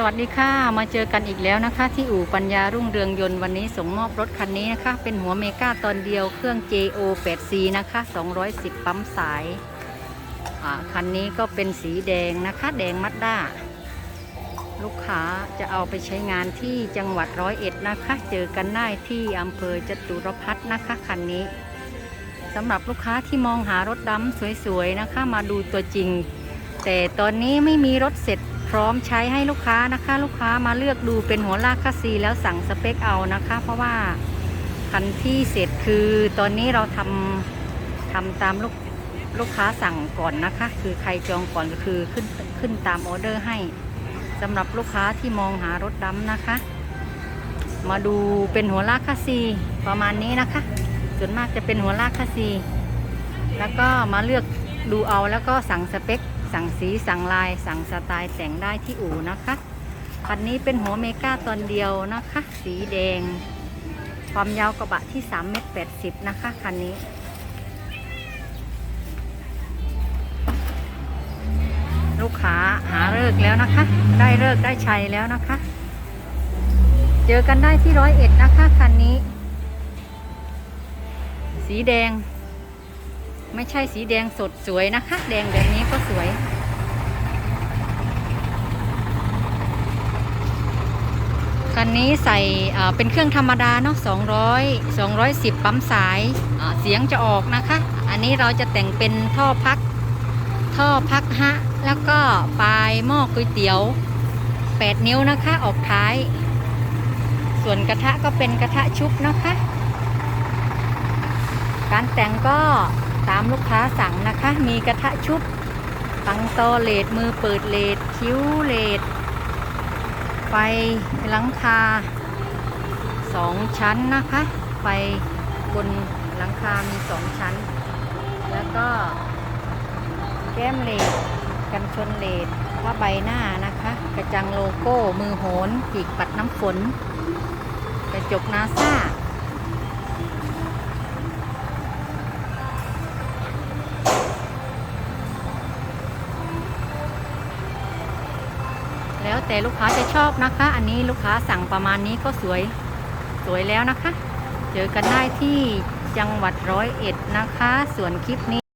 สวัสดีค่ะมาเจอกันอีกแล้วนะคะ ที่อู่ปัญญารุ่งเรืองยนต์วันนี้ส่งมอบรถคันนี้นะคะ เป็นหัวเมกาตอนเดียวเครื่อง JO 8C นะคะ 210 ปั๊มสายคันนี้ก็เป็นสีแดงนะคะ แดงมัดด้า ลูกค้าจะเอาไปใช้งานที่จังหวัดร้อยเอ็ดนะคะ เจอกันได้ที่อำเภอจตุรพัฒน์นะคะคันนี้สำหรับลูกค้าที่มองหารถดำสวยๆนะคะ มาดูตัวจริง แต่ตอนนี้ไม่มีรถเสร็จ พร้อมใช้ให้ลูกค้านะคะ ลูกค้ามาเลือกดูเป็นหัวลากคัสซีแล้วสั่งสเปคเอานะคะ เพราะว่าคันที่เสร็จคือตอนนี้เราทำทำตามลูกลูกค้าสั่งก่อนนะคะ คือใครจองก่อนก็คือขึ้นขึ้นตามออเดอร์ให้สำหรับลูกค้าที่มองหารถดำนะคะ มาดูเป็นหัวลากคัสซีประมาณนี้นะคะ ส่วนมากจะเป็นหัวลากคัสซีแล้วก็มาเลือกดูเอาแล้วก็สั่งสเปค สั่งสีสั่งลายสั่งสไตล์แต่งได้ที่อู่นะคะคันนี้เป็นหัวเมกาตอนเดียวนะคะ สีแดง ความยาวกระบะที่3เมตร80 นะคะคันนี้ลูกค้าหาเลิกแล้วนะคะ ได้เลิกได้ชัยแล้วนะคะ เจอกันได้ที่ร้อยเอ็ดนะคะคันนี้ สีแดง ไม่ใช่สีแดงสดสวยนะคะ แดงแบบนี้ก็สวย คันนี้ใส่เป็นเครื่องธรรมดาเนาะ200 210 ปั๊มสาย เสียงจะออกนะคะ อันนี้เราจะแต่งเป็นท่อพัก ท่อพักฮะ แล้วก็ปลายหม้อก๋วยเตี๋ยว 8 นิ้วนะคะ ออกท้าย ส่วนกระทะก็เป็นกระทะชุบนะคะ การแต่งก็ ตามลูกค้าสั่งนะคะ มีกระทะชุบตังโตเลดมือเปิดเลดคิ้วเลดไฟหลังคาสองชั้นนะคะ ไฟบนหลังคา มีสองชั้น แล้วก็แก้มเลดกันชนเลดผ้าใบหน้านะคะ กระจังโลโก้มือโหนปีกปัดน้ำฝนกระจกนาซา แล้วแต่ลูกค้าจะชอบนะคะ อันนี้ลูกค้าสั่งประมาณนี้ก็สวยสวยแล้วนะคะ เจอกันได้ที่จังหวัดร้อยเอ็ดนะคะ ส่วนคลิปนี้